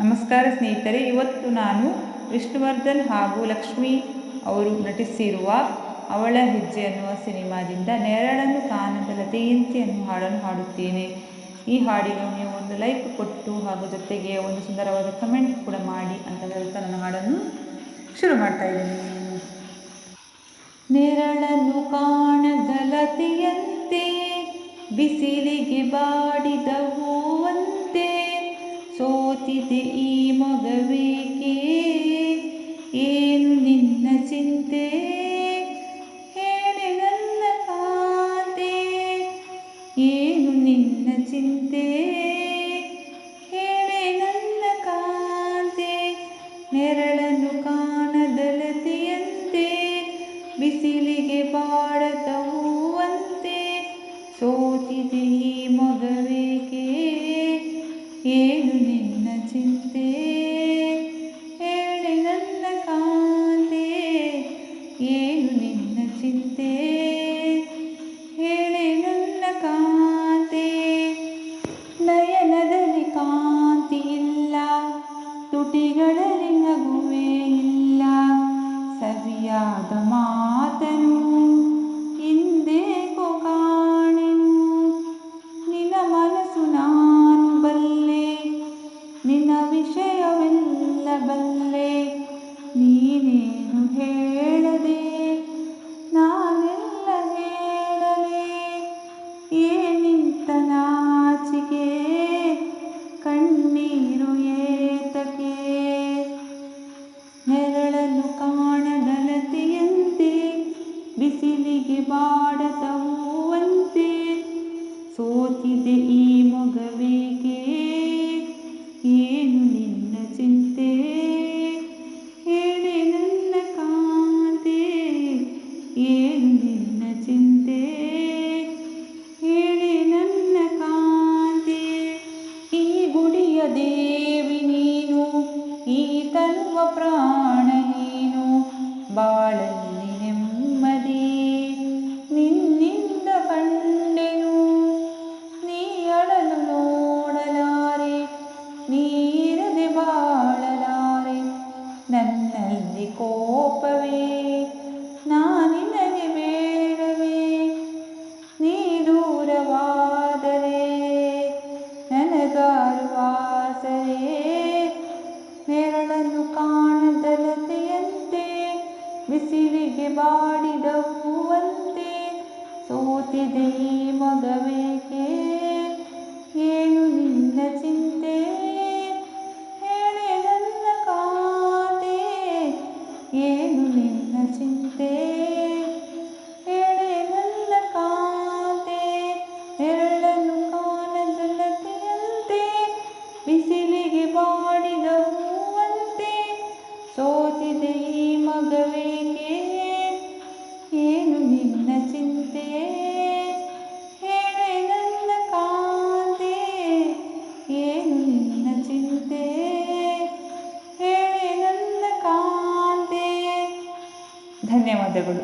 ನಮಸ್ಕಾರ ಸ್ನೇಹಿತರೆ, ಇವತ್ತು ನಾನು ವಿಷ್ಣುವರ್ಧನ್ ಹಾಗೂ ಲಕ್ಷ್ಮಿ ಅವರು ನಟಿಸಿರುವ ಅವಳ ಹೆಜ್ಜೆ ಅನ್ನುವ ಸಿನಿಮಾದಿಂದ ನೆರಳನ್ನು ಕಾಣದ ಲತೆಯಂತೆ ಅನ್ನುವ ಹಾಡನ್ನು ಹಾಡುತ್ತೇನೆ. ಈ ಹಾಡಿಗೆ ನೀವು ಒಂದು ಲೈಕ್ ಕೊಟ್ಟು ಹಾಗೂ ಜೊತೆಗೆ ಒಂದು ಸುಂದರವಾದ ಕಮೆಂಟ್ ಕೂಡ ಮಾಡಿ ಅಂತ ಹೇಳ್ತಾ ನನ್ನ ಹಾಡನ್ನು ಶುರು ಮಾಡ್ತಾ ಇದ್ದೀನಿ. ನೆರಳನ್ನು ಕಾಣದ ಲತೆಯಂತೆ, ಬಿಸಿಲಿಗೆ ಬಾಡಿದ ಏನು ನಿನ್ನ ಚಿಂತೆ? ಹೇಳೆ ನನ್ನ ಕಾಂತೆ, ನೆರಳನ್ನು ಕಾಣದಲತಿಯಂತೆ, ಬಿಸಿಲಿಗೆ ಬಾಡತ ಹೂವಂತೆ ಸೋತಿದೆ ಈ ಮಗವೇಕೆ? ಏನು ನಿನ್ನ ಚಿಂತೆ? ಹೇಳೆ ನನ್ನ ಕಾಂತೆ, ಏನು കുട്ടികളെ ഇല്ല സതിയാതമാ ನನ್ನಲ್ಲಿ ಕೋಪವೇ ನಾನಿನಗೆ ಬೇಡವೇ. ನೀ ದೂರವಾದರೆ ನನಗಾರು ಆಸರೆ ನೆರಳನ್ನು ಕಾಣದಲತೆಯಂತೆ ಬಿಸಿಲಿಗೆ ಬಾಡಿದ ಹೂವಂತೆ ಸೋತಿದೆ ಮಗವೇಕೆ ಏನು ನಿನ್ನ ಚಿಂತೆ? ಹೇಳಿ ನನ್ನ ಕಾಂತೆ ನೆರಳನ್ನು ಕಾಣದ ಲತೆಯಂತೆ ಬಿಸಿಲಿಗೆ ಬಾಡಿದ ಹೂವಂತೆ, ಸೋತಿದೆ ಈ ಮಗವೇಕೆ? ಏನು ನಿನ್ನ ಚಿಂತೆ? ಧನ್ಯವಾದಗಳು.